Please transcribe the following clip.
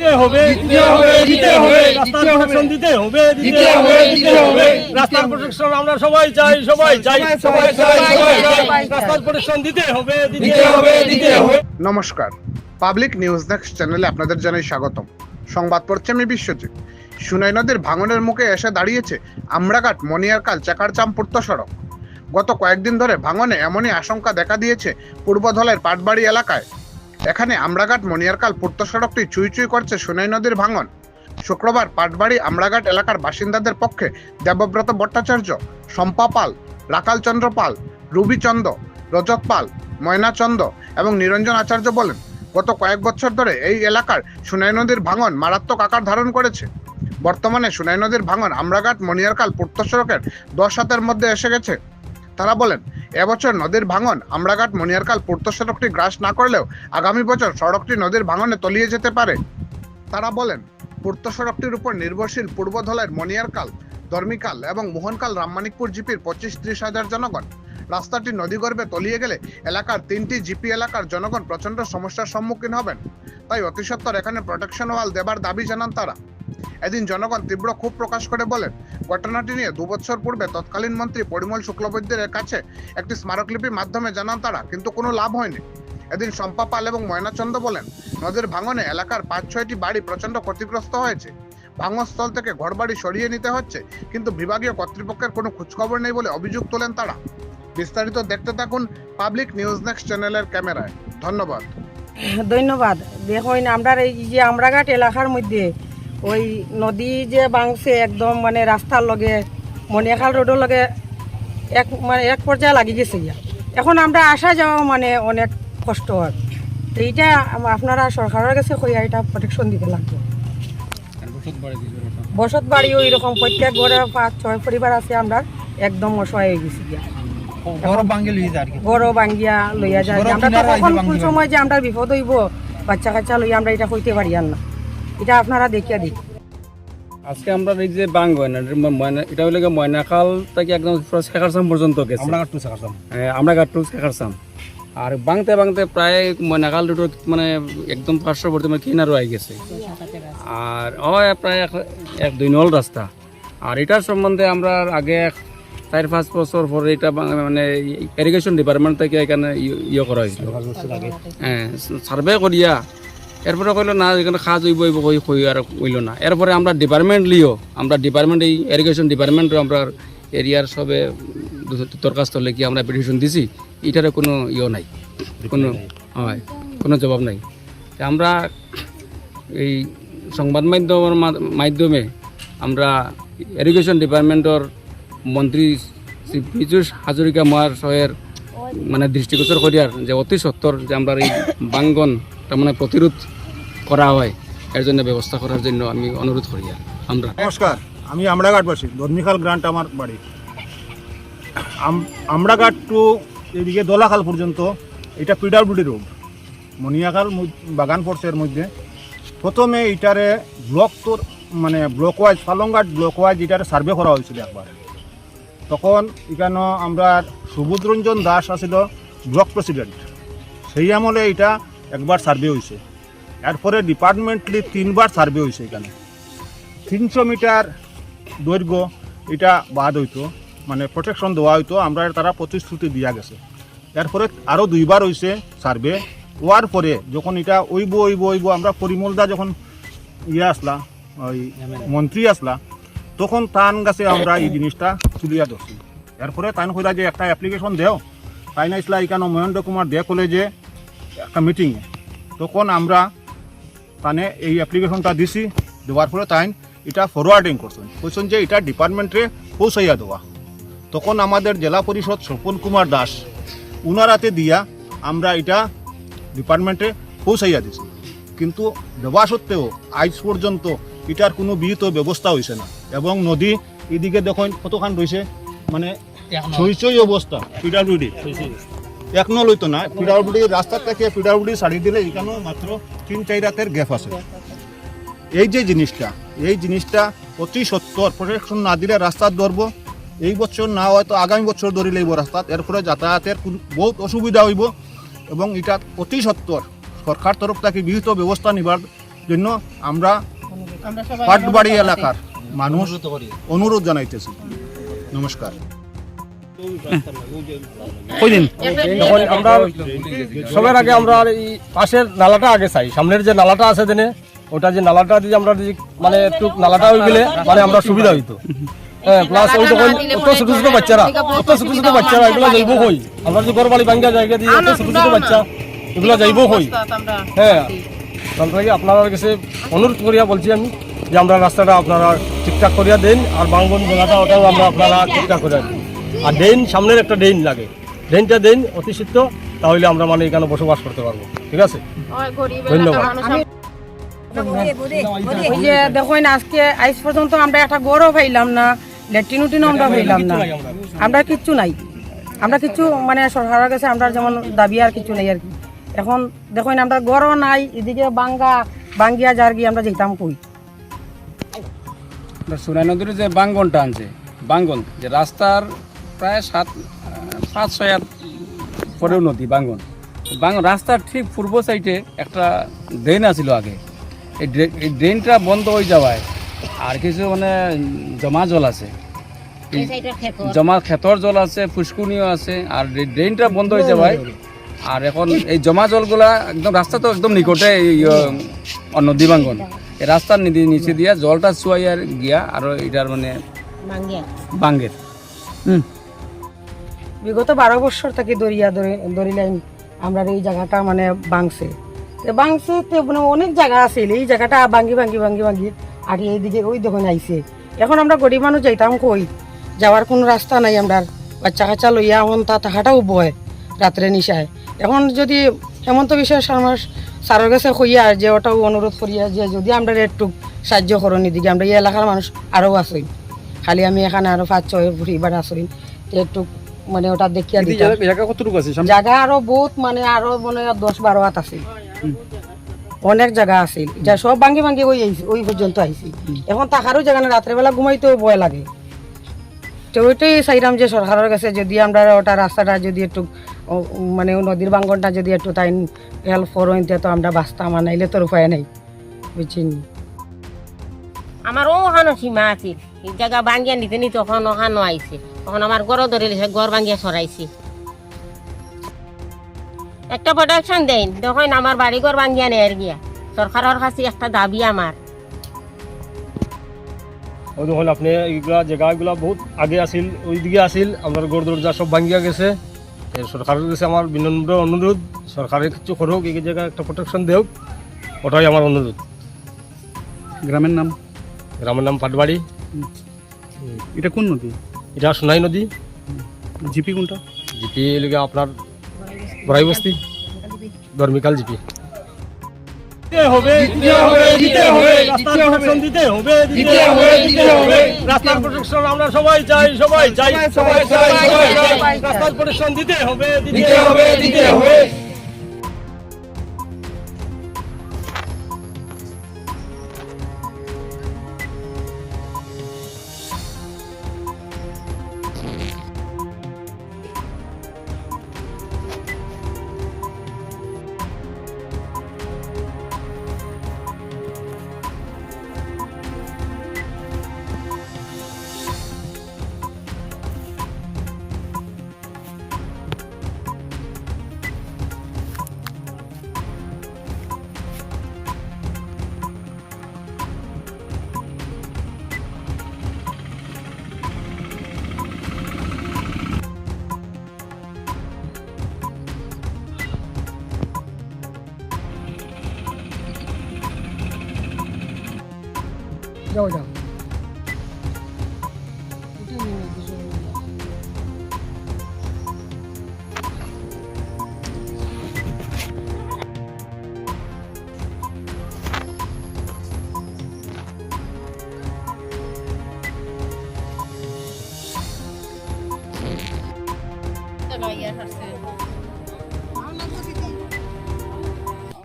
দিতে হবে দিতে হবে দিতে হবে। রাস্তার প্রোটেকশন দিতে হবে দিতে হবে দিতে হবে রাস্তার প্রোটেকশন আমরা সবাই চাই সবাই চাই সবাই চাই রাস্তার প্রোটেকশন দিতে হবে দিতে হবে দিতে হবে। নমস্কার। পাবলিক নিউজ নেক্সট চ্যানেলে আপনাদের জানাই স্বাগতম। সংবাদ পড়ছে আমি বিশ্বজিৎ। সুনাই নদীর ভাঙনের মুখে এসে দাঁড়িয়েছে আমরাঘাট মনিয়ারকাল চাকারচাম পূর্ত সড়ক গত কয়েকদিন ধরে ভাঙনে এমনই আশঙ্কা দেখা দিয়েছে পূর্বধলের পাটবাড়ি এলাকায়। এখানে আমরাঘাট মনিয়ারকাল পূর্ত সড়কটি চুই চুই করছে সোনাই নদীর ভাঙন। শুক্রবার পাটবাড়ি আমরাঘাট এলাকার বাসিন্দাদের পক্ষে দেবব্রত ভট্টাচার্য, শম্পা পাল, রাকাল চন্দ্র পাল, রুবি রজত পাল, ময়না চন্দ এবং নিরঞ্জন আচার্য বলেন, গত কয়েক বছর ধরে এই এলাকার সোনাই নদীর ভাঙন মারাত্মক আকার ধারণ করেছে। বর্তমানে সোনাই নদীর ভাঙন আমরাঘাট মনিয়ারকাল পূর্ত সড়কের দশ হাতের মধ্যে এসে গেছে। তারা বলেন, এবছর নদীর ভাঙন, আমরাঘাট মনিয়ারকাল পূর্ত সড়কটি গ্রাস না করলেও আগামী বছর সড়কটি নদীর ভাঙনে তলিয়ে যেতে পারে। তারা বলেন, পূর্ত সড়কটির উপর নির্ভরশীল পূর্বধলের মনিয়ারকাল ধর্মিকাল এবং মোহনকাল রামমানিকপুর জিপির পঁচিশ ত্রিশ হাজার জনগণ। রাস্তাটি নদীগর্ভে তলিয়ে গেলে এলাকার তিনটি জিপি এলাকার জনগণ প্রচণ্ড সমস্যার সম্মুখীন হবেন। তাই অতি সত্বর এখানে প্রোটেকশন ওয়াল দেবার দাবি জানান তারা। এদিন জনগণ তীব্র ক্ষোভ প্রকাশ করে বলেন, ঘটনাটি নিয়ে দুবছর পূর্বে তৎকালীন মন্ত্রী পরিমল শুক্লবৈদ্যের কাছে একটি স্মারকলিপির মাধ্যমে জানান তারা, কিন্তু কোনো লাভ হয়নি। এদিন শম্পা পাল এবং ময়নাচন্দ বলেন, নদীর ভাঙনে এলাকার পাঁচ, ছয়টি বাড়ি প্রচণ্ড ক্ষতিগ্রস্ত হয়েছে। ভাঙনস্থল থেকে ঘরবাড়ি সরিয়ে নিতে হচ্ছে, কিন্তু বিভাগীয় কর্তৃপক্ষের কোনো খোঁজখবর নেই বলে অভিযোগ তোলেন তারা। বিস্তারিত দেখতে থাকুন পাবলিক নিউজ নেক্সট চ্যানেলের ক্যামেরায়। ধন্যবাদ। ধন্যবাদ। দেখুন আমরা এই যে আমরাঘাট এলাকার মধ্যে ওই নদী যে বাংছে একদম মানে রাস্তার লগে মনিয়াখাল রোডের লগে এক মানে এক পর্যায়ে লাগি গেছে গিয়া। এখন আমরা আসা যাওয়া মানে অনেক কষ্ট হয়। তো এইটা আপনারা সরকারের কাছে কইয়া এটা প্রোটেকশন দিতে লাগবে। বসত বাড়ি ওই রকম প্রত্যেক ঘরে পাঁচ ছয় পরিবার আছে আমরা একদম অসহায় হয়ে গেছি গিয়া। গরো বাঙ্গিয়া লইয়া যায় গরো আমরা তো কখন কোন সময় যে আমরা বিপদ হইব বাচ্চা কাচ্চা লইয়া আমরা এটা কইতে পারি আর না। এটা আপনারা দেখিয়া দিই আজকে আমরা এই যে বাঙ্গন ময়না এটা হলে ময়নাখাল থেকে একদম শেখারসাম পর্যন্ত গেছে। আমরা সাকাতাম হ্যাঁ, আমরা গাট্টু শেখারসাম আর বাংতে বাংতে প্রায় ময়নাখাল দুটো মানে একদম পার্শ্ববর্তী মানে কিনারও আই গেছে। আর হয় প্রায় এক- এক দুই নল রাস্তা। আর এটার সম্বন্ধে আমরা আগে এক চার পাঁচ বছর পরে এটা মানে ইরিগেশন ডিপার্টমেন্ট থেকে এখানে ইয়ে করা হয়েছিল। হ্যাঁ সার্ভে করিয়া এরপরে কইলো না এখানে খাজ হইব হইব কই কই আর হইল না। এরপরে আমরা ডিপার্টমেন্ট লিও আমরা ডিপার্টমেন্ট এই ইরিগেশন ডিপার্টমেন্টও আমরা এরিয়ার সবে দরখাস্ত লেখি আমরা পিটিশন দিছি। এটারে কোনো ইয়ে নাই কোনো হয় কোনো জবাব নাই। আমরা এই সংবাদ মাধ্যমের মাধ্যমে আমরা ইরিগেশন ডিপার্টমেন্টর মন্ত্রী শ্রী পীযুষ হাজরিকা মহাশয়ের মানে দৃষ্টিগোচর করিয়ার যে অতি সত্তর যে আমরা এই বাঙ্গন তার মানে প্রতিরোধ করা হয়, এর জন্য ব্যবস্থা করার জন্য আমি অনুরোধ করি আমরা। নমস্কার, আমি আমরাঘাটবাসী ধর্মিখাল গ্রান্ট আমার বাড়ি। আম- আমরাঘাট টু এদিকে দোলাখাল পর্যন্ত, এটা পিডাব্লিউডি রোড মনিয়াখাল বাগান ফোর্সের মধ্যে। প্রথমে এটারে ব্লক তোর মানে block wise Phalangghat block wise এটারে সার্ভে করা হয়েছিল একবার। তখন এখানে আমরা সুবোধরঞ্জন দাস আছিল ব্লক প্রেসিডেন্ট সেই আমলে এটা একবার সার্ভে হয়েছে এরপরে ডিপার্টমেন্টলি তিনবার সার্ভে হয়েছে এখানে। তিনশো মিটার দৈর্ঘ্য এটা বাদ হইতো মানে প্রোটেকশন দেওয়া হইতো, আমরা তারা প্রতিশ্রুতি দিয়া গেছে। এরপরে আরও দুইবার হয়েছে সার্ভে। হওয়ার পরে যখন এটা ওইব ওইব ওইব আমরা পরিমলদা যখন ইয়ে আসলা, ওই মন্ত্রী আসলা, তখন তান গাছে আমরা এই জিনিসটা তুলিয়া ধরছি। এরপরে তান কইলা যে একটা অ্যাপ্লিকেশন দেও, তাই না ইসলা এখানে মহেন্দ্র কুমার দে কলেজে একটা মিটিংয়ে তখন আমরা তানে এই অ্যাপ্লিকেশনটা দিছি দেওয়ার পরে তাই এটা ফরওয়ার্ডিং করছেন। কইছেন যে এটা ডিপার্টমেন্টে পৌঁছাইয়া দেওয়া। তখন আমাদের জেলা পরিষদ স্বপন কুমার দাস উনারাতে দিয়া আমরা এটা ডিপার্টমেন্টে পৌঁছাইয়া দিছি। কিন্তু দেওয়া সত্ত্বেও আজ পর্যন্ত এটার কোনো বিহিত ব্যবস্থা হয়েছে না। এবং নদী এদিকে দেখুন কতখান রয়েছে মানে ছইছই অবস্থা। পিডাব্লিউডি এক নল হইতো না পিডাব্লিউডি রাস্তার থেকে পিডাব্লিউডি ছাড়ি দিলে এখানেও মাত্র তিন চার রাতের গ্যাপ আছে। এই যে জিনিসটা এই জিনিসটা অতি সত্তর প্রোটেকশন না দিলে রাস্তার ধরব। এই বছর না হয়তো আগামী বছর ধরে লইব রাস্তা এরপরে যাতায়াতের বহুত অসুবিধা হইব। এবং এটা অতি সত্তর সরকার তরফ থেকে বিহিত ব্যবস্থা নিবার জন্য আমরা পাটবাড়ি এলাকার মানুষ অনুরোধ জানাইতেছি। নমস্কার। আমরা সবার আগে আমরা এই পাশের নালাটা আগে চাই। সামনের যে নালাটা আছে দেনে ওটা যে নালাটা দিয়ে আমরা মানে একটু নালাটা হয়ে গেলে মানে আমরা সুবিধা হইতো। হ্যাঁ প্লাস ওই অত বাচ্চারা এগুলো কই? আমরা জায়গা দিয়ে বাচ্চা যাইব কই? হ্যাঁ। আপনার কাছে অনুরোধ করিয়া বলছি আমি যে আমরা রাস্তাটা আপনারা ঠিকঠাক করিয়া দেন, আর বাঙ্গন জায়গাটা ওটাও আমরা আপনারা ঠিকঠাক করে দিন। আর ড্রেন সামনের একটা ড্রেন লাগে। ড্রেনটা দেন অতি শীত তাহলে আমরা মানে এখানে বসবাস করতে পারব। ঠিক আছে? ধন্যবাদ। দেখুন আজকে আজ পর্যন্ত আমরা একটা গড়ও পাইলাম না ল্যাট্রিন উটিনও আমরা পাইলাম না। আমরা। কিচ্ছু নাই। আমরা কিচ্ছু মানে সরকারের কাছে আমরা যেমন দাবি আর কিছু নাই আর কি। এখন দেখুন আমরা গড়ও নাই এদিকে বাঙ্গা বাঙ্গিয়া জার্গি আমরা যেতাম কই? সুনাই নদীর যে বাঙ্গনটা আনছে বাঙ্গন যে রাস্তার প্রায় সাত পাঁচ ছয় হাত পরেও নদী বাঙ্গন। বাঙ্গন রাস্তার ঠিক পূর্ব সাইডে একটা ড্রেন আছিল আগে। এই ড্রে- এই ড্রেনটা বন্ধ হয়ে যাওয়ায় আর কিছু মানে জমা জল আছে। এই জমা ক্ষেতর জল আছে ফুসকুনিও আছে আর এই ড্রেনটা বন্ধ হয়ে যাওয়ায় আর এখন এই জমা জলগুলা একদম রাস্তা তো একদম নিকটে এই নদী বাঙ্গন। এই রাস্তার নিদি- নিচে দিয়া জলটা চুয়াই আর গিয়া আর এটার মানে বাঙ্গের। হুম। বিগত বারো বছর থেকে দরিয়া দরিলাইন আমরা এই জায়গাটা মানে বাংছে বাংছে মানে অনেক জায়গা আছে, এই জায়গাটা ভাঙ্গি ভাঙ্গি ভাঙ্গি ভাঙ্গি আর এইদিকে ওই দেখুন আইছে। এখন আমরা গরিব মানুষ যাইতাম কই? যাওয়ার কোনো রাস্তা নাই আমরা, বাচ্চা কাচ্চা লইয়া এখন তা তাহাটাও বয় রাত্রে নিশায়। এখন যদি হেমন্ত বিশ্ব শর্মা স্যারের কাছে কইয়া যে ওটাও অনুরোধ করিয়া যে যদি আমরা একটু সাহায্য করুন এদিকে আমরা এই এলাকার মানুষ আরও আছি খালি আমি এখানে আরও পাঁচ ছয় পরিবার আছি তো একটু মানে ওটা দেখিয়া দিতাম। জায়গা কতটুকু আছে? জায়গা আরও বহুত মানে আরও মানে দশ বারো হাত আছে। অনেক জায়গা আছে। যা সব ভাঙ্গি ভাঙ্গি ওই আইছি- ওই পর্যন্ত আইছি এখন তাহারও জায়গা না রাত্রেবেলা ঘুমাইতেও ভয় লাগে। তো ওইটাই চাইলাম যে সরকারের কাছে যদি আমরা ওটা রাস্তাটা যদি একটু ও, মানে নদীর বাঙ্গনটা যদি একটু তাই হেল্প করেন তো আমরা বাঁচতাম আর নাইলে তোর উপায় নাই। বুঝছেন আমার ওখানো সীমা এই জায়গা ভাঙ্গিয়া নিতে নিতে তখন ওখানো আইছে। তখন আমার গড় ধরে লিছে গড় ভাঙ্গিয়া সরাইছি। একটা প্রোটেকশন দেন তখন আমার বাড়ি ঘর ভাঙ্গিয়া নেয়ার গিয়া। সরকারের কাছে একটা দাবি আমার। ওই দেখুন আপনি এইগুলা জায়গাগুলা বহুত আগে আসিল ওই দিকে আসিল আমরা গড় দরজা সব ভাঙ্গিয়া গেছে। সরকারের কাছে আমার বিনম্র অনুরোধ সরকারের কিছু করুক এই জায়গায় একটা প্রোটেকশন দেওক ওটাই আমার অনুরোধ। গ্রামের নাম? গ্রামের নাম পাটবাড়ি। এটা কোন নদী? এটা সোনাই নদী। জিপি কোনটা? জিপি এলাকা আপনার বড়াই বস্তি ধর্মিকাল জিপি হবে দিতে হবে দিতে হবে দিতে হবে দিতে হবে দিতে হবে। রাস্তার প্রোটেকশন আমরা সবাই চাই সবাই চাই সবাই চাই সবাই চাই রাস্তার প্রোটেকশন দিতে হবে দিতে হবে দিতে হবে। 要养